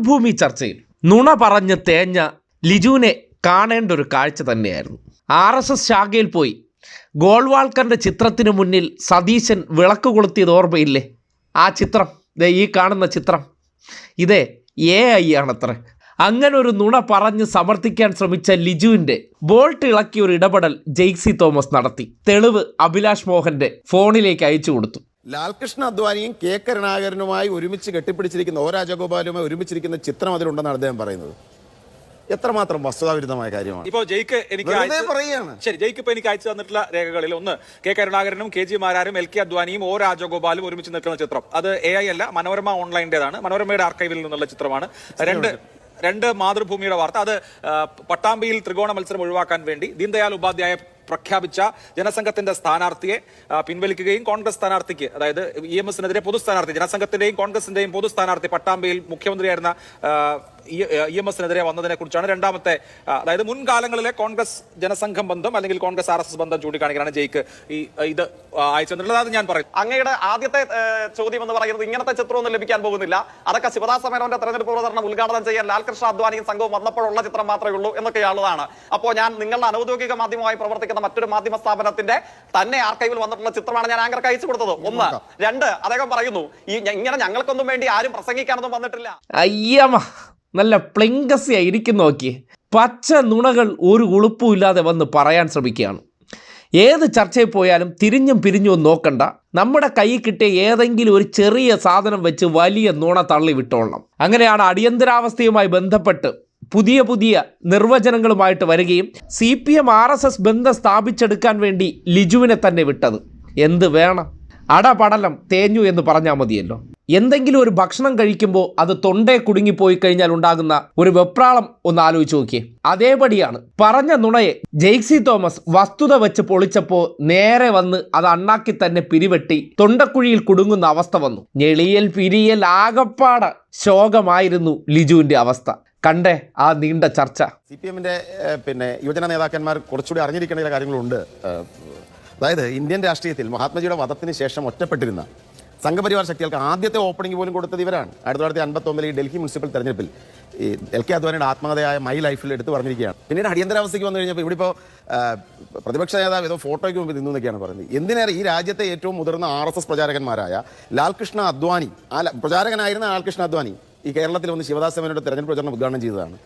മാതൃഭൂമി ചർച്ചയിൽ നുണ പറഞ്ഞ് തേഞ്ഞ ലിജുവിനെ കാണേണ്ട ഒരു കാഴ്ച തന്നെയായിരുന്നു. ആർ എസ് എസ് ശാഖയിൽ പോയി ഗോൾവാൾക്കറിന്റെ ചിത്രത്തിന് മുന്നിൽ സതീശൻ വിളക്ക് കൊളുത്തിയത് ഓർമ്മയില്ലേ? ആ ചിത്രം. ദേ ഈ കാണുന്ന ചിത്രം. ഇതേ എ ഐ ആണത്രേ. അങ്ങനെ ഒരു നുണ പറഞ്ഞ് സമർത്ഥിക്കാൻ ശ്രമിച്ച ലിജുവിന്റെ ബോൾട്ട് ഇളക്കിയ ഒരു ഇടപെടൽ ജെയ്സി തോമസ് നടത്തി. തെളിവ് അഭിലാഷ് മോഹന്റെ ഫോണിലേക്ക് അയച്ചു കൊടുത്തു. ലാൽകൃഷ്ണ അദ്വാനിയും കെ കരുണാകരനുമായി ഒരുമിച്ച് കെട്ടിപ്പിടിച്ചിരിക്കുന്ന ഒ രാജഗോപാലുമായി ഒരുമിച്ചിരിക്കുന്ന ചിത്രം അതിലുണ്ടെന്നാണ് അദ്ദേഹം പറയുന്നത്. എത്രമാത്രം വസ്തുതാവിരുദ്ധമായ കാര്യമാണ്. ഇപ്പോ ജയിക്ക് എനിക്ക് വെറുതെ അയച്ച് പറയുകയാണ്. ശരി ജയിക്ക് ഇപ്പൊ എനിക്ക് അയച്ചു തന്നിട്ടുള്ള രേഖകളിൽ ഒന്ന് കെ കരുണാകരനും കെ ജി മാരാരും എൽ കെ അദ്വാനിയും ഒ രാജഗോപാലും ഒരുമിച്ച് നിൽക്കുന്ന ചിത്രം. അത് എ ഐ അല്ല മനോരമ ഓൺലൈന്റെതാണ്. മനോരമയുടെ ആർക്കൈവിൽ നിന്നുള്ള ചിത്രമാണ്. രണ്ട് രണ്ട് മാതൃഭൂമിയുടെ വാർത്ത. അത് ആ, പട്ടാമ്പിയിൽ ത്രികോണ മത്സരം ഒഴിവാക്കാൻ വേണ്ടി ദീൻദയാൽ ഉപാധ്യായ പ്രഖ്യാപിച്ച ജനസംഘത്തിന്റെ സ്ഥാനാർത്ഥിയെ പിൻവലിക്കുകയും കോൺഗ്രസ് സ്ഥാനാർത്ഥിക്ക് അതായത് ഇ എം എസിനെതിരെ പൊതു സ്ഥാനാർത്ഥി ജനസംഘത്തിന്റെയും കോൺഗ്രസിന്റെയും പൊതു സ്ഥാനാർത്ഥി പട്ടാമ്പിയിൽ മുഖ്യമന്ത്രിയായിരുന്ന ഇ എം എസിനെതിരെ വന്നതിനെ കുറിച്ചാണ് രണ്ടാമത്തെ അതായത് മുൻകാലങ്ങളിലെ കോൺഗ്രസ് ജനസംഘം ബന്ധം അല്ലെങ്കിൽ കോൺഗ്രസ് ആർ എസ് എസ് ബന്ധം ചൂണ്ടിക്കാണിക്കാനാണ് ജയിക്ക് ഈ ഇത് അയച്ചു തന്നിട്ടുള്ളത്. അത് ഞാൻ പറയും. അങ്ങയുടെ ആദ്യത്തെ ചോദ്യം എന്ന് പറയുന്നത് ഇങ്ങനത്തെ ചിത്രമൊന്നും ലഭിക്കാൻ പോകുന്നില്ല. അതൊക്കെ ശിവദാസ മേനോന്റെ തെരഞ്ഞെടുപ്പ് പ്രചരണം ഉദ്ഘാടനം ചെയ്യാൻ ലാൽകൃഷ്ണ അദ്വാനിയും സംഘവും വന്നപ്പോഴുള്ള ചിത്രം മാത്രമേ ഉള്ളൂ എന്നൊക്കെയുള്ളതാണ്. അപ്പോൾ ഞാൻ നിങ്ങളുടെ അനൌദ്യോഗിക മാധ്യമമായി പ്രവർത്തിക്കുന്ന മറ്റൊരു മാധ്യമ സ്ഥാപനത്തിന്റെ തന്നെ ആർക്കൈവിൽ വന്നിട്ടുള്ള ചിത്രമാണ് ഞാൻ ആങ്കർക്ക് അയച്ചു കൊടുത്തത്. ഒന്ന്. രണ്ട്. അദ്ദേഹം പറയുന്നു ഈ ഇങ്ങനെ ഞങ്ങൾക്കൊന്നും വേണ്ടി ആരും പ്രസംഗിക്കാനൊന്നും വന്നിട്ടില്ല. അയ്യമ്മ. നല്ല പ്ലിങ്കസിയായി ഇരിക്കും നോക്കി. പച്ച നുണകൾ ഒരു ഉളുപ്പും ഇല്ലാതെ വന്ന് പറയാൻ ശ്രമിക്കുകയാണ്. ഏത് ചർച്ചയിൽ പോയാലും തിരിഞ്ഞും പിരിഞ്ഞും നോക്കണ്ട. നമ്മുടെ കയ്യിൽ കിട്ടിയ ഏതെങ്കിലും ഒരു ചെറിയ സാധനം വെച്ച് വലിയ നുണ തള്ളി വിട്ടോളണം. അങ്ങനെയാണ് അടിയന്തരാവസ്ഥയുമായി ബന്ധപ്പെട്ട് പുതിയ പുതിയ നിർവചനങ്ങളുമായിട്ട് വരികയും C P M R S S ബന്ധം സ്ഥാപിച്ചെടുക്കാൻ വേണ്ടി ലിജുവിനെ തന്നെ വിട്ടത്. എന്ത് വേണം? അടപടലം തേഞ്ഞു എന്ന് പറഞ്ഞാൽ മതിയല്ലോ. എന്തെങ്കിലും ഒരു ഭക്ഷണം കഴിക്കുമ്പോൾ അത് തൊണ്ടേ കുടുങ്ങിപ്പോയി കഴിഞ്ഞാൽ ഉണ്ടാകുന്ന ഒരു വെപ്രാളം ഒന്ന് ആലോചിച്ച് നോക്കിയേ. അതേപടിയാണ്. പറഞ്ഞ നുണയെ ജെയ്സി തോമസ് വസ്തുത വെച്ച് പൊളിച്ചപ്പോൾ നേരെ വന്ന് അത് അണ്ണാക്കി തന്നെ പിരിവെട്ടി തൊണ്ടക്കുഴിയിൽ കുടുങ്ങുന്ന അവസ്ഥ വന്നു. ഞെളിയൽ പിരിയൽ ആകപ്പാട ശോകമായിരുന്നു ലിജുവിന്റെ അവസ്ഥ. കണ്ടേ ആ നീണ്ട ചർച്ച. സി പി എമ്മിന്റെ പിന്നെ യുവജന നേതാക്കന്മാർ കുറച്ചുകൂടി അറിഞ്ഞിരിക്കേണ്ട ചില കാര്യങ്ങളുണ്ട്. അതായത് ഇന്ത്യൻ രാഷ്ട്രീയത്തിൽ മഹാത്മജിയുടെ വധത്തിന് ശേഷം ഒറ്റപ്പെട്ടിരുന്ന സംഘപരിവാർ ശക്തികൾക്ക് ആദ്യത്തെ ഓപ്പണിംഗ് പോലും കൊടുത്തത് ഇവരാണ്. ആയിരത്തി തൊള്ളായിരത്തി അൻപത്തൊമ്പതിൽ ഈ ഡൽഹി മുനിസിപ്പൽ തെരഞ്ഞെടുപ്പിൽ ഈ എൽ കെ അദ്വാനിയുടെ ആത്മകഥയായ മൈ ലൈഫിൽ എടുത്തു പറഞ്ഞിരിക്കുകയാണ്. പിന്നീട് അടിയന്തരാവസ്ഥയ്ക്ക് വന്നു കഴിഞ്ഞപ്പോൾ ഇവിടെ ഇപ്പോൾ പ്രതിപക്ഷ നേതാവ് ഏതോ ഫോട്ടോയ്ക്ക് മുമ്പ് നിന്നു എന്നൊക്കെയാണ് പറയുന്നത്. എന്തിനേറെ ഈ രാജ്യത്തെ ഏറ്റവും മുതിർന്ന ആർ എസ് എസ് പ്രചാരകന്മാരായ ലാൽകൃഷ്ണ അദ്വാനി ആ പ്രചാരകനായിരുന്ന ലാൽകൃഷ്ണ അദ്വാനി ഈ കേരളത്തിൽ വന്ന് ശിവദാസമേനോട് തെരഞ്ഞെടുപ്പ് പ്രചരണം ഉദ്ഘാടനം ചെയ്തതാണ്.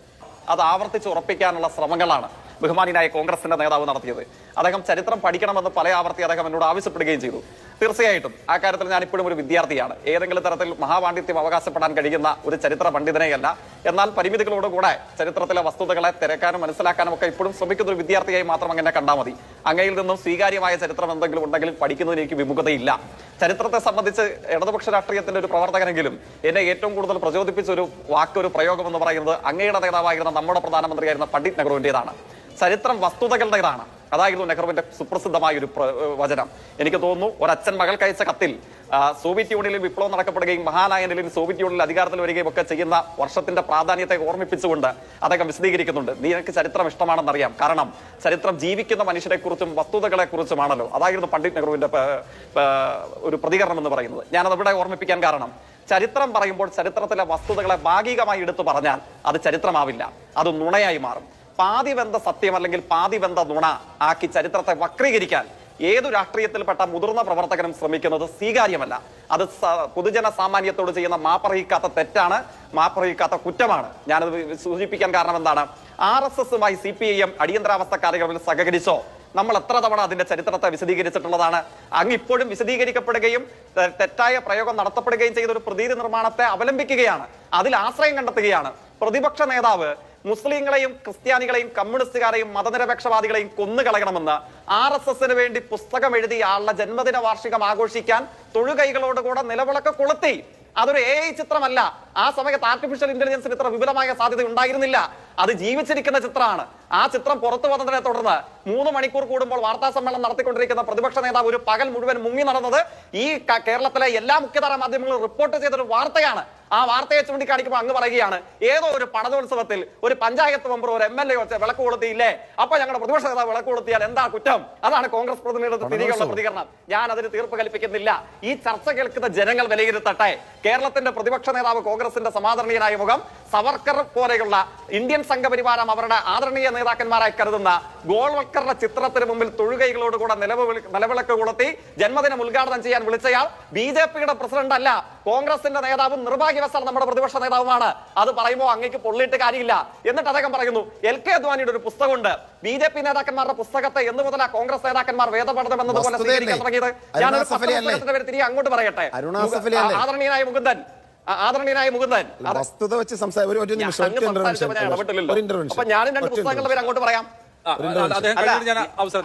അത് ആവർത്തിച്ച് ഉറപ്പിക്കാനുള്ള ശ്രമങ്ങളാണ് ബഹുമാനിയായ കോൺഗ്രസിന്റെ നേതാവ് നടത്തിയത്. അദ്ദേഹം ചരിത്രം പഠിക്കണമെന്ന് പല ആവർത്തി അദ്ദേഹം എന്നോട് ആവശ്യപ്പെടുകയും ചെയ്തു. തീർച്ചയായിട്ടും ആ കാര്യത്തിൽ ഞാൻ ഇപ്പോഴും ഒരു വിദ്യാർത്ഥിയാണ്. ഏതെങ്കിലും തരത്തിൽ മഹാപാണ്ഡിത്യം അവകാശപ്പെടാൻ കഴിയുന്ന ഒരു ചരിത്ര പണ്ഡിതനെയല്ല. എന്നാൽ പരിമിതികളോടുകൂടെ ചരിത്രത്തിലെ വസ്തുതകളെ തിരക്കാനും മനസ്സിലാക്കാനും ഒക്കെ ഇപ്പോഴും ശ്രമിക്കുന്ന ഒരു വിദ്യാർത്ഥിയായി മാത്രം അങ്ങനെ കണ്ടാൽ മതി. അങ്ങയിൽ നിന്നും സ്വീകാര്യമായ ചരിത്രം എന്തെങ്കിലും ഉണ്ടെങ്കിൽ പഠിക്കുന്നതിന് എനിക്ക് വിമുഖതയില്ല. ചരിത്രത്തെ സംബന്ധിച്ച് ഇടതുപക്ഷ രാഷ്ട്രീയത്തിന്റെ ഒരു പ്രവർത്തകനെങ്കിലും എന്നെ ഏറ്റവും കൂടുതൽ പ്രചോദിപ്പിച്ച ഒരു വാക്ക് ഒരു പ്രയോഗം എന്ന് പറയുന്നത് അങ്ങയുടെ നേതാവായിരുന്ന നമ്മുടെ പ്രധാനമന്ത്രിയായിരുന്ന പണ്ഡിറ്റ് നെഹ്റുവിന്റെതാണ് ചരിത്രം വസ്തുതകളുടേതാണ്. അതായിരുന്നു നെഹ്റുവിന്റെ സുപ്രസിദ്ധമായ ഒരു വചനം. എനിക്ക് തോന്നുന്നു ഒരച്ഛൻ മകൾക്ക് അയച്ച കത്തിൽ സോവിയറ്റ് യൂണിയനിൽ വിപ്ലവം നടക്കപ്പെടുകയും മഹാനായനിലും സോവിയറ്റ് യൂണിയനിൽ അധികാരത്തിൽ വരികയും ഒക്കെ ചെയ്യുന്ന വർഷത്തിന്റെ പ്രാധാന്യത്തെ ഓർമ്മിപ്പിച്ചുകൊണ്ട് അദ്ദേഹം വിശദീകരിക്കുന്നുണ്ട്. നിനക്ക് ചരിത്രം ഇഷ്ടമാണെന്നറിയാം. കാരണം ചരിത്രം ജീവിക്കുന്ന മനുഷ്യരെ കുറിച്ചും വസ്തുതകളെ കുറിച്ചുമാണല്ലോ അതായിരുന്നു പണ്ഡിറ്റ് നെഹ്റുവിന്റെ ഒരു പ്രതികരണം എന്ന് പറയുന്നത്. ഞാനത് ഇവിടെ ഓർമ്മിപ്പിക്കാൻ കാരണം ചരിത്രം പറയുമ്പോൾ ചരിത്രത്തിലെ വസ്തുതകളെ ഭാഗികമായി എടുത്തു പറഞ്ഞാൽ അത് ചരിത്രമാവില്ല. അത് നുണയായി മാറും. പാതിവെന്ത സത്യം അല്ലെങ്കിൽ പാതിവെന്ത നുണ ആക്കി ചരിത്രത്തെ വക്രീകരിക്കാൻ ഏതു രാഷ്ട്രീയത്തിൽപ്പെട്ട മുതിർന്ന പ്രവർത്തകനും ശ്രമിക്കുന്നത് സ്വീകാര്യമല്ല. അത് പൊതുജന സാമാന്യത്തോട് ചെയ്യുന്ന മാപ്പറിയിക്കാത്ത തെറ്റാണ് മാപ്പറിയിക്കാത്ത കുറ്റമാണ്. ഞാനത് സൂചിപ്പിക്കാൻ കാരണം എന്താണ്? ആർ എസ് എസുമായി സി പി ഐ എം അടിയന്തരാവസ്ഥ കാലയളവിൽ സഹകരിച്ചോ? നമ്മൾ എത്ര തവണ അതിന്റെ ചരിത്രത്തെ വിശദീകരിച്ചിട്ടുള്ളതാണ്. അങ്ങ് ഇപ്പോഴും വിശദീകരിക്കപ്പെടുകയും തെറ്റായ പ്രയോഗം നടത്തപ്പെടുകയും ചെയ്ത ഒരു പ്രതീതി നിർമ്മാണത്തെ അവലംബിക്കുകയാണ്. അതിൽ ആശ്രയം കണ്ടെത്തുകയാണ്. പ്രതിപക്ഷ നേതാവ് മുസ്ലിങ്ങളെയും ക്രിസ്ത്യാനികളെയും കമ്മ്യൂണിസ്റ്റുകാരെയും മതനിരപേക്ഷവാദികളെയും കൊന്നുകളയണമെന്ന് ആർ എസ് എസിന് വേണ്ടി പുസ്തകം എഴുതിയ ആളുടെ ജന്മദിന വാർഷികം ആഘോഷിക്കാൻ തൊഴുകൈകളോടുകൂടെ നിലവിളക്ക് കൊളുത്തി. അതൊരു എ ഐ ചിത്രമല്ല. ആ സമയത്ത് ആർട്ടിഫിഷ്യൽ ഇന്റലിജൻസിന് ഇത്ര വിപുലമായ സാധ്യത ഉണ്ടായിരുന്നില്ല. അത് ജീവിച്ചിരിക്കുന്ന ചിത്രമാണ്. ആ ചിത്രം പുറത്തു വന്നതിനെ തുടർന്ന് മൂന്ന് മണിക്കൂർ കൂടുമ്പോൾ വാർത്താ സമ്മേളനം നടത്തിക്കൊണ്ടിരിക്കുന്ന പ്രതിപക്ഷ നേതാവ് ഒരു പകൽ മുഴുവൻ മുങ്ങി നടന്നത് ഈ കേരളത്തിലെ എല്ലാ മുഖ്യധാര മാധ്യമങ്ങളും റിപ്പോർട്ട് ചെയ്തൊരു വാർത്തയാണ്. ആ വാർത്തയെ ചൂണ്ടിക്കാണിക്കുമ്പോൾ അങ്ങ് പറയുകയാണ് ഏതോ ഒരു പണതോത്സവത്തിൽ ഒരു പഞ്ചായത്ത് മെമ്പർ ഒരു എം എൽ എ വിളക്ക് കൊളുത്തിയില്ലേ? അപ്പൊ ഞങ്ങളുടെ പ്രതിപക്ഷ നേതാവ് വിളക്ക് കൊളുത്തിയാൽ എന്താ കുറ്റം? അതാണ് കോൺഗ്രസ് പ്രതിനിധിയുടെ തിരികെയുള്ള പ്രതികരണം. ഞാൻ അതിന് തീർപ്പ് കൽപ്പിക്കുന്നില്ല. ഈ ചർച്ച കേൾക്കുന്ന ജനങ്ങൾ വിലയിരുത്തട്ടെ. കേരളത്തിന്റെ പ്രതിപക്ഷ നേതാവ് കോൺഗ്രസിന്റെ സമാദരണീയനായ മുഖം സവർക്കർ പോലെയുള്ള ഇന്ത്യൻ സംഘപരിവാരം അവരുടെ ആദരണീയ നേതാക്കന്മാരായി കരുതുന്ന ഗോൾവക്കറുടെ ചിത്രത്തിന് മുമ്പിൽ തൊഴുകൈകളോടുകൂടെ നിലവിളി നിലവിളക്ക് കൊളുത്തി ജന്മദിനം ഉദ്ഘാടനം ചെയ്യാൻ വിളിച്ചയാൾ ബി ജെ പിയുടെ പ്രസിഡന്റ് അല്ല. കോൺഗ്രസിന്റെ നേതാവും നിർഭാഗ്യവശാൽ നമ്മുടെ പ്രതിപക്ഷ നേതാവുമാണ്. അത് പറയുമ്പോൾ അങ്ങേക്ക് പൊള്ളിയിട്ട് കാര്യമില്ല. എന്നിട്ട് അദ്ദേഹം പറയുന്നു എൽ കെ അദ്വാനിയുടെ ഒരു പുസ്തകമുണ്ട്. ബി ജെ പി നേതാക്കന്മാരുടെ പുസ്തകത്തെ എന്ന് മുതലാ കോൺഗ്രസ് നേതാക്കന്മാർ വേദപഠനം എന്നതുപോലെ? സ്വീകരിക്കാൻ തുടങ്ങിയത്. ഞാനൊരു അല്ലേ? പേര് തിരികെ അങ്ങോട്ട് പറയട്ടെ? ആദരണീയനായ മുകുന്ദൻ. ആദരണീയനായ മുകുന്ദൻ. വസ്തുത വെച്ച് സംസാരിക്കും അപ്പൊ ഞാനും രണ്ട് പുസ്തകങ്ങളുടെ പേര് അങ്ങോട്ട് പറയാം.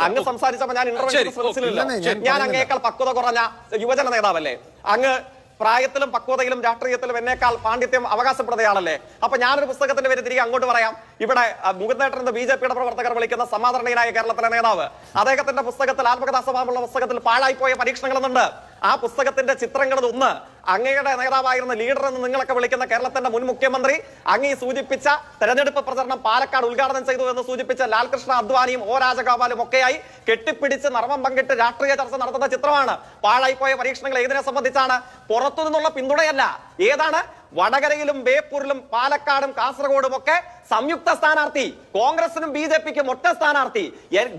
അങ്ങ്. സംസാരിച്ചപ്പോ ഞാൻ ഇല്ലെന്നേ, ഞാൻ. അങ്ങേക്കാൾ പക്വത കുറഞ്ഞ യുവജന നേതാവല്ലേ? അങ്ങ് പ്രായത്തിലും പക്വതയിലും രാഷ്ട്രീയത്തിലും എന്നേക്കാൾ പാണ്ഡിത്യം അവകാശപ്പെടുന്നയാളല്ലേ? അപ്പൊ ഞാനൊരു പുസ്തകത്തിന്റെ പേര് തിരികെ അങ്ങോട്ട് പറയാം. ഇവിടെ മുകുന്ദേട്ടൻ എന്ന് ബി ജെ പിയുടെ പ്രവർത്തകർ വിളിക്കുന്ന സമാധാനയായ കേരളത്തിലെ നേതാവ്. അദ്ദേഹത്തിന്റെ പുസ്തകത്തിൽ ആത്മകഥാസ്വഭാവമുള്ള പുസ്തകത്തിൽ പാഴായിപ്പോയ പരീക്ഷണങ്ങൾ എന്നുണ്ട് ആ പുസ്തകത്തിന്റെ ചിത്രങ്ങളിൽ ഒന്ന് അങ്ങയുടെ നേതാവായിരുന്ന ലീഡർ എന്ന് നിങ്ങളൊക്കെ വിളിക്കുന്ന കേരളത്തിന്റെ മുൻ മുഖ്യമന്ത്രി അങ്ങീ സൂചിപ്പിച്ച തെരഞ്ഞെടുപ്പ് പ്രചരണം പാലക്കാട് ഉദ്ഘാടനം ചെയ്തു എന്ന് സൂചിപ്പിച്ച ലാൽകൃഷ്ണ അദ്വാനിയും ഒ രാജഗോപാലും ഒക്കെയായി കെട്ടിപ്പിടിച്ച് നർമ്മം പങ്കിട്ട് രാഷ്ട്രീയ ചർച്ച നടത്തുന്ന ചിത്രമാണ്. പാഴായിപ്പോയ പരീക്ഷണങ്ങൾ ഏതിനെ സംബന്ധിച്ചാണ്? പുറത്തു നിന്നുള്ള പിന്തുണയല്ല. ഏതാണ്? വടകരയിലും ബേപ്പൂരിലും പാലക്കാടും കാസർഗോഡും ഒക്കെ സംയുക്ത സ്ഥാനാർത്ഥി കോൺഗ്രസിനും ബി ജെ പിക്കും ഒറ്റ സ്ഥാനാർത്ഥി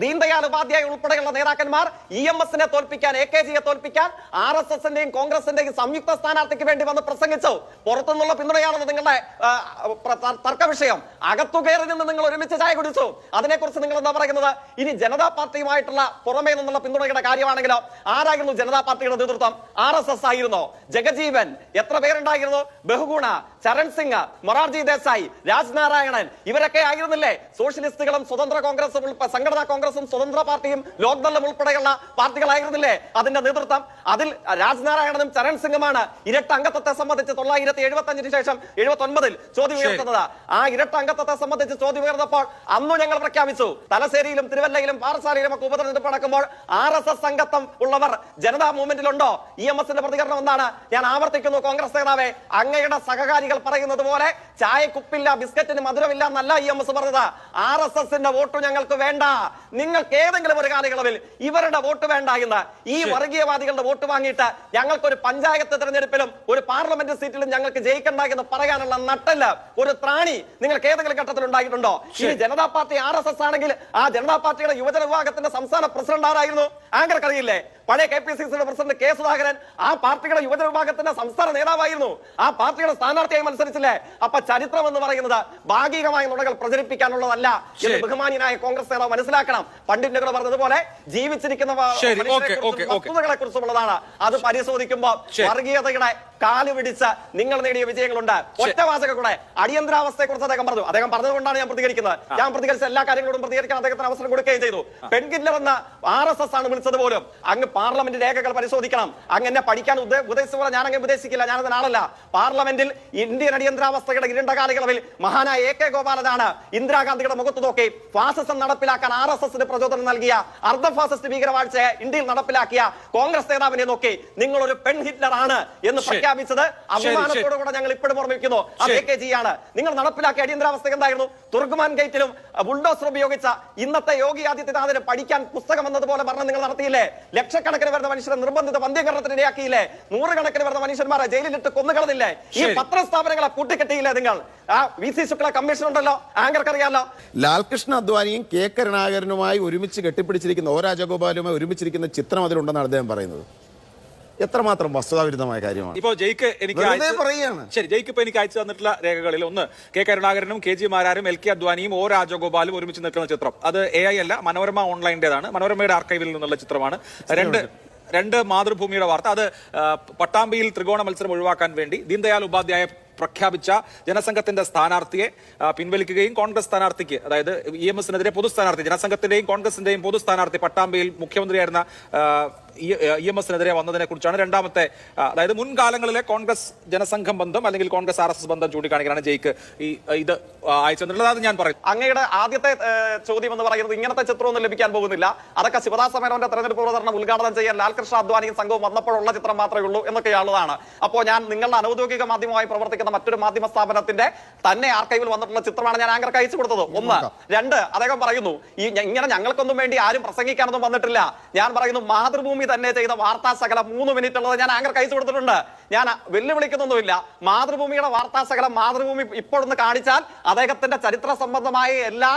ദീൻദയാൽ ഉപാധ്യായ ഉൾപ്പെടെയുള്ള നേതാക്കന്മാർ ഇ എം എസിനെ തോൽപ്പിക്കാൻ എ കെ ജിയെ തോൽപ്പിക്കാൻ ആർ എസ് എസിന്റെയും കോൺഗ്രസിന്റെയും സംയുക്ത സ്ഥാനാർത്ഥിക്ക് വേണ്ടി വന്ന് പ്രസംഗിച്ചു. പുറത്തുനിന്നുള്ള പിന്തുണയാണെന്ന് നിങ്ങളുടെ തർക്ക വിഷയം അകത്തു കയറി നിന്ന് നിങ്ങൾ ഒരുമിച്ച് ചായ കുടിച്ചു. അതിനെക്കുറിച്ച് നിങ്ങൾ എന്താ പറയുന്നത്? ഇനി ജനതാ പാർട്ടിയുമായിട്ടുള്ള പുറമേ നിന്നുള്ള പിന്തുണയുടെ കാര്യമാണെങ്കിലോ ആരായിരുന്നു ജനതാ പാർട്ടിയുടെ നേതൃത്വം? ആർ എസ് എസ് ആയിരുന്നോ. ജഗജീവൻ എത്ര പേരുണ്ടായിരുന്നു? ബഹുഗുണ ചരൺ സിംഗ് മൊറാർജി ദേശായി രാജ്നാരായണൻ ഇവരൊക്കെ ആയിരുന്നില്ലേ? സോഷ്യലിസ്റ്റുകളും സ്വതന്ത്ര കോൺഗ്രസും സംഘടനാ കോൺഗ്രസും സ്വതന്ത്ര പാർട്ടിയും ലോക്ദളും ഉൾപ്പെടെയുള്ള പാർട്ടികളായിരുന്നില്ലേ അതിന്റെ നേതൃത്വം? അതിൽ രാജ്നാരായണനും ചരൺ സിംഗുമാണ് ഇരട്ട അംഗത്വത്തെ സംബന്ധിച്ച് തൊള്ളായിരത്തി എഴുപത്തി അഞ്ചിന് ശേഷം എഴുപത്തി ഒൻപതിൽ ചോദ്യം ഉയർത്തുന്നത്. ആ ഇരട്ട അംഗത്വത്തെ സംബന്ധിച്ച് ചോദ്യം ഉയർന്നപ്പോൾ അന്നും ഞങ്ങൾ പ്രഖ്യാപിച്ചു. തലശ്ശേരിയിലും തിരുവല്ലയിലും പാറശാലയിലും ഒക്കെ ഉപതെരഞ്ഞെടുപ്പ് നടക്കുമ്പോൾ ആർ എസ് എസ് അംഗത്വം ഉള്ളവർ ജനതാ മൂവ്മെന്റിലുണ്ടോ? ഇ എം എസിന്റെ പ്രതികരണം എന്താണ്? ഞാൻ ആവർത്തിക്കുന്നു കോൺഗ്രസ് നേതാവെ. അങ്ങയുടെ സഹകാരികൾ പറയുന്നത് പോലെ ചായക്കുപ്പില്ല ബിസ്ക്കറ്റിന് മധുരമില്ല എന്നല്ല ഇ എം എസ് പറഞ്ഞത്. ആർ എസ് എസിന്റെ വോട്ട് ഞങ്ങൾക്ക് വേണ്ട. നിങ്ങൾക്ക് ഏതെങ്കിലും ഒരു കാലയളവിൽ ഇവരുടെ വോട്ട് വേണ്ട എന്ന് ഈ വർഗീയവാദികളുടെ വോട്ട് വാങ്ങിയിട്ട് ഞങ്ങൾക്ക് ഒരു പഞ്ചായത്ത് തെരഞ്ഞെടുപ്പിലും ഒരു പാർലമെന്റ് സീറ്റിലും ഞങ്ങൾക്ക് ജയിക്കണ്ട എന്ന് പറയാനുള്ള നട്ടല്ല ഒരു ത്രാണി നിങ്ങൾക്ക് ഏതെങ്കിലും ഘട്ടത്തിൽ ഉണ്ടായിട്ടുണ്ടോ? ഈ Janata party R S S ആണെങ്കിൽ ആ ജനതാ പാർട്ടിയുടെ യുവജന വിഭാഗത്തിന്റെ സംസ്ഥാന പ്രസിഡന്റ് ആരായിരുന്നു? ആങ്കർക്ക് അറിയില്ലേ പഴയ കെ പി സി സിയുടെ പ്രസിഡന്റ് കെ സുധാകരൻ ആ പാർട്ടിയുടെ യുവജന വിഭാഗത്തിന്റെ സംസ്ഥാന നേതാവായിരുന്നു. ആ പാർട്ടിയുടെ സ്ഥാനാർത്ഥിയായി മത്സരിച്ചില്ലേ? അപ്പൊ ചരിത്രം എന്ന് പറയുന്നത് ഭാഗികമായ നുണകൾ പ്രചരിപ്പിക്കാനുള്ളതല്ല എന്ന് ബഹുമാനിയനായ കോൺഗ്രസ് നേതാവ് മനസ്സിലാക്കണം. പണ്ഡിറ്റുകൾ പറഞ്ഞതുപോലെ ജീവിച്ചിരിക്കുന്ന. വസ്തുതകളെ കുറിച്ചുള്ളതാണ് അത് പരിശോധിക്കുമ്പോൾ വർഗീയതയുടെ കാൽ പിടിച്ച് നിങ്ങൾ നേടിയ വിജയങ്ങളുണ്ട്. ഒറ്റവാചക കൂടെ. അടിയന്തരാവസ്ഥയെ കുറിച്ച് അദ്ദേഹം പറഞ്ഞു. അദ്ദേഹം പറഞ്ഞതുകൊണ്ടാണ് ഞാൻ പ്രതികരിക്കുന്നത്. ഞാൻ പ്രതികരിച്ച എല്ലാ കാര്യങ്ങളോടും പ്രതികരിക്കാൻ അദ്ദേഹത്തിന് അവസരം കൊടുക്കുകയും ചെയ്തു. പെൺകില്ലർ എന്ന ആർ എസ് എസ് ആണ് വിളിച്ചത് പോലും. അങ്ങ് പാർലമെന്റ് രേഖകൾ പരിശോധിക്കണം. അങ്ങ് എന്നെ പഠിക്കാൻ ഉദ്ദേശിച്ച ഉപദേശിച്ച പോലെ ഞാൻ അങ്ങ് ഉപദേശിക്കില്ല ഞാനതിനാളല്ല. പാർലമെന്റിൽ ഇന്ത്യൻ അടിയന്തരാവസ്ഥയുടെ ഇരുണ്ട കാലയളവിൽ മഹാനായ എ കെ ഗോപാലനാണ്. ഇന്ദിരാഗാന്ധിയുടെ മുഖത്ത് നോക്കി ഫാസിസം നടപ്പിലാക്കാൻ ആർ എസ് എസിന് പ്രചോദനം നൽകിയ അർദ്ധ ഫാസിസ്റ്റ് ഭീകരവാഴ്ചയെ ഇന്ത്യയിൽ നടപ്പിലാക്കിയ കോൺഗ്രസ് നേതാവിനെ നോക്കി നിങ്ങൾ ഒരു പെൺ ഹിറ്റ്ലർ ആണ് എന്ന് പ്രഖ്യാപിച്ചത് അഭിമാനത്തോടു കൂടെ ഞങ്ങൾ ഇപ്പോഴും ഓർമ്മിക്കുന്നു അത് എ കെ ജി ആണ്. നിങ്ങൾ നടപ്പിലാക്കിയ അടിയന്തരാവസ്ഥ എന്തായിരുന്നു? തുർഗ്മാൻ ഗേറ്റിലും ബുൾഡോസർ ഉപയോഗിച്ച ഇന്നത്തെ യോഗി ആദിത്യനാഥിന് പഠിക്കാൻ പുസ്തകം എന്നതുപോലെ പഠനം നിങ്ങൾ നടത്തിയില്ലേ? ലക്ഷക്കണക്കിന് വരുന്ന മനുഷ്യരെ നിർബന്ധിത വന്ധ്യകരണത്തിന് ഇരയാക്കിയില്ലേ? നൂറുകണക്കിന് വരുന്ന മനുഷ്യന്മാരെ ജയിലിലിട്ട് കൊന്നുകളഞ്ഞില്ലേ? ഈ. പത്രസ്ഥാപനങ്ങളെ കൂട്ടിക്കെട്ടിയില്ലേ നിങ്ങൾ? ആ വി സി ശുക്ല കമ്മീഷൻ ഉണ്ടല്ലോ. ആങ്കർക്ക് അറിയാലോ. ലാൽകൃഷ്ണ അദ്വാനിയും കെ കരുണാകരനുമായി ഒരുമിച്ച് കെട്ടിപ്പിടിച്ചിരിക്കുന്ന ഒ രാജഗോപാലുമായി ഒരുമിച്ചിരിക്കുന്ന ചിത്രം അതിലുണ്ടെന്നാണ് അദ്ദേഹം പറയുന്നത്. എത്രമാത്രം വസ്തുതാവിരുദ്ധമായ കാര്യമാണ്. ഇപ്പോ ജയിക്ക് എനിക്ക് പറയുകയാണ്. ശരി ജയിക്ക് ഇപ്പൊ എനിക്ക് അയച്ചു തന്നിട്ടുള്ള രേഖകളിൽ ഒന്ന് കെ കരുണാകരനും കെ ജി മാരാരും എൽ കെ അദ്വാനിയും ഒ രാജഗോപാലും ഒരുമിച്ച് നിൽക്കുന്ന ചിത്രം. അത് എ ഐ അല്ല മനോരമ ഓൺലൈന്റെതാണ്. മനോരമയുടെ ആർക്കൈവിൽ നിന്നുള്ള ചിത്രമാണ്. രണ്ട് രണ്ട് മാതൃഭൂമിയുടെ വാർത്ത. അത് പട്ടാമ്പിയിൽ ത്രികോണ മത്സരം ഒഴിവാക്കാൻ വേണ്ടി ദീൻദയാൽ ഉപാധ്യായ പ്രഖ്യാപിച്ച ജനസംഘത്തിന്റെ സ്ഥാനാർത്ഥിയെ പിൻവലിക്കുകയും കോൺഗ്രസ് സ്ഥാനാർത്ഥിക്ക് അതായത് ഇ എം എസിനെതിരെ പൊതു സ്ഥാനാർത്ഥി ജനസംഘത്തിന്റെയും കോൺഗ്രസിന്റെയും പൊതു സ്ഥാനാർത്ഥി പട്ടാമ്പിയിൽ മുഖ്യമന്ത്രിയായിരുന്ന ഇ എം എസിനെതിരെ വന്നതിനെ കുറിച്ചാണ് രണ്ടാമത്തെ അതായത് മുൻകാലങ്ങളിലെ കോൺഗ്രസ് ജനസംഘം ബന്ധം അല്ലെങ്കിൽ കോൺഗ്രസ് ആർ എസ് എസ് ബന്ധം ചൂണ്ടിക്കാണിക്കാനാണ് ജയിക്ക് ഈ ഇത് അയച്ചു തന്നിട്ടുള്ളത്. അത് ഞാൻ പറയും. അങ്ങയുടെ ആദ്യത്തെ ചോദ്യം എന്ന് പറയുന്നത് ഇങ്ങനത്തെ ചിത്രമൊന്നും ലഭിക്കാൻ പോകുന്നില്ല. അതൊക്കെ ശിവദാസ മേനോന്റെ തെരഞ്ഞെടുപ്പ് പ്രചരണം ഉദ്ഘാടനം ചെയ്യാൻ ലാൽകൃഷ്ണ അദ്വാനിയും സംഘവും വന്നപ്പോഴുള്ള ചിത്രം മാത്രമേ ഉള്ളൂ എന്നൊക്കെയുള്ളതാണ്. അപ്പോൾ ഞാൻ നിങ്ങളുടെ അനൌദ്യോഗിക മാധ്യമമായി പ്രവർത്തിക്കുന്ന മറ്റൊരു മാധ്യമ സ്ഥാപനത്തിന്റെ തന്നെ ആർക്കൈവിൽ വന്നിട്ടുള്ള ചിത്രമാണ് ഞാൻ ആങ്കർക്ക് അയച്ചു കൊടുത്തത്. ഒന്ന്. രണ്ട് അദ്ദേഹം പറയുന്നു ഈ ഇങ്ങനെ ഞങ്ങൾക്കൊന്നും വേണ്ടി ആരും പ്രസംഗിക്കാനൊന്നും വന്നിട്ടില്ല. ഞാൻ പറയുന്നു മാതൃഭൂമി മാതൃഭൂമി തന്നെ ചെയ്ത വാർത്താ സകലം മൂന്ന് മിനിറ്റ് ഉള്ളത് ഞാൻ ആങ്കർ കൈസ് കൊടുത്തിട്ടുണ്ട്. ഞാൻ വെല്ലുവിളിക്കുന്നൊന്നുമില്ല. മാതൃഭൂമിയുടെ വാർത്താ ശകലം മാതൃഭൂമി ഇപ്പോഴൊന്ന് കാണിച്ചാൽ അദ്ദേഹത്തിന്റെ ചരിത്ര സംബന്ധമായ എല്ലാ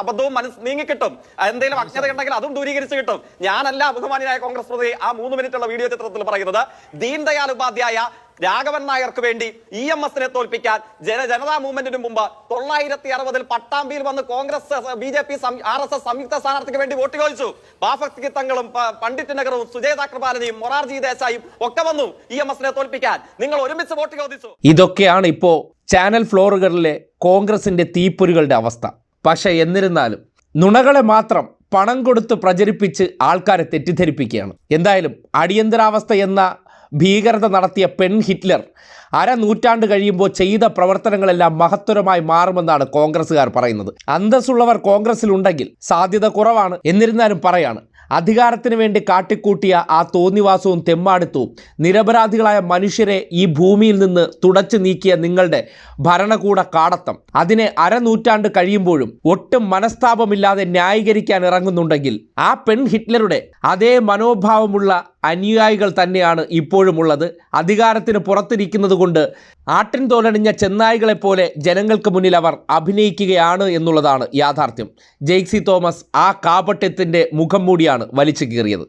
അബദ്ധവും മനസ്സ് നീങ്ങിക്കിട്ടും. എന്തെങ്കിലും അജ്ഞത ഉണ്ടെങ്കിൽ അതും ദൂരീകരിച്ച് കിട്ടും. ഞാനല്ല ബഹുമാനിയായ കോൺഗ്രസ് പ്രതി ആ മൂന്ന് മിനിറ്റുള്ള വീഡിയോ ചിത്രത്തിൽ പറയുന്നത്. ദീൻദയാൽ ഉപാധ്യായ രാഘവൻ നായർക്ക് വേണ്ടി ഇ എം എസിനെ തോൽപ്പിക്കാൻ ജന ജനതാ മൂവ്മെന്റിന് മുമ്പ് തൊള്ളായിരത്തി അറുപതിൽ പട്ടാമ്പിയിൽ വന്ന് Congress B J P R S S സംയുക്ത സ്ഥാനാർത്ഥിക്ക് വേണ്ടി വോട്ട് ചോദിച്ചു. ബാഫക് തങ്ങളും പണ്ഡിറ്റ് നഗറും സുജയത കൃപാലനിയും മൊറാർജി ദേശായും ഒക്കെ വന്നു ഇ എം എസിനെ തോൽപ്പിക്കാൻ നിങ്ങൾ ഒരുമിച്ച് വോട്ട് ചോദിച്ചു. ഇതൊക്കെയാണ് ഇപ്പോ ചാനൽ ഫ്ലോറുകളിലെ കോൺഗ്രസിന്റെ തീപ്പൊരികളുടെ അവസ്ഥ. പക്ഷെ എന്നിരുന്നാലും നുണകളെ മാത്രം പണം കൊടുത്ത് പ്രചരിപ്പിച്ച് ആൾക്കാരെ തെറ്റിദ്ധരിപ്പിക്കുകയാണ്. എന്തായാലും അടിയന്തരാവസ്ഥ എന്ന ഭീകരത നടത്തിയ പെൺ ഹിറ്റ്ലർ അര നൂറ്റാണ്ട് കഴിയുമ്പോൾ ചെയ്ത പ്രവർത്തനങ്ങളെല്ലാം മഹത്തരമായി മാറുമെന്നാണ് കോൺഗ്രസ്സുകാർ പറയുന്നത്. അന്തസ്സുള്ളവർ കോൺഗ്രസ്സിലുണ്ടെങ്കിൽ സാധ്യത കുറവാണ് എന്നിരുന്നാലും പറയാണ് അധികാരത്തിന് വേണ്ടി കാട്ടിക്കൂട്ടിയ ആ തോന്നിവാസവും തെമ്മാടിത്തവും നിരപരാധികളായ മനുഷ്യരെ ഈ ഭൂമിയിൽ നിന്ന് തുടച്ചു നീക്കിയ നിങ്ങളുടെ ഭരണകൂട കാടത്തം. അതിനെ അരനൂറ്റാണ്ട് കഴിയുമ്പോഴും ഒട്ടും മനസ്താപമില്ലാതെ ന്യായീകരിക്കാൻ ഇറങ്ങുന്നുണ്ടെങ്കിൽ ആ പെൺ ഹിറ്റ്ലറുടെ അതേ മനോഭാവമുള്ള അനുയായികൾ തന്നെയാണ് ഇപ്പോഴും ഉള്ളത് അധികാരത്തിന് പുറത്തിരിക്കുന്നത് കൊണ്ട് ആട്ടിൻ തോലണിഞ്ഞ ചെന്നായികളെ പോലെ ജനങ്ങൾക്ക് മുന്നിൽ അവർ അഭിനയിക്കുകയാണ് എന്നുള്ളതാണ് യാഥാർത്ഥ്യം. ജെയ്സി തോമസ് ആ കാപട്യത്തിന്റെ മുഖം മൂടിയാണ് വലിച്ചു കീറിയത്.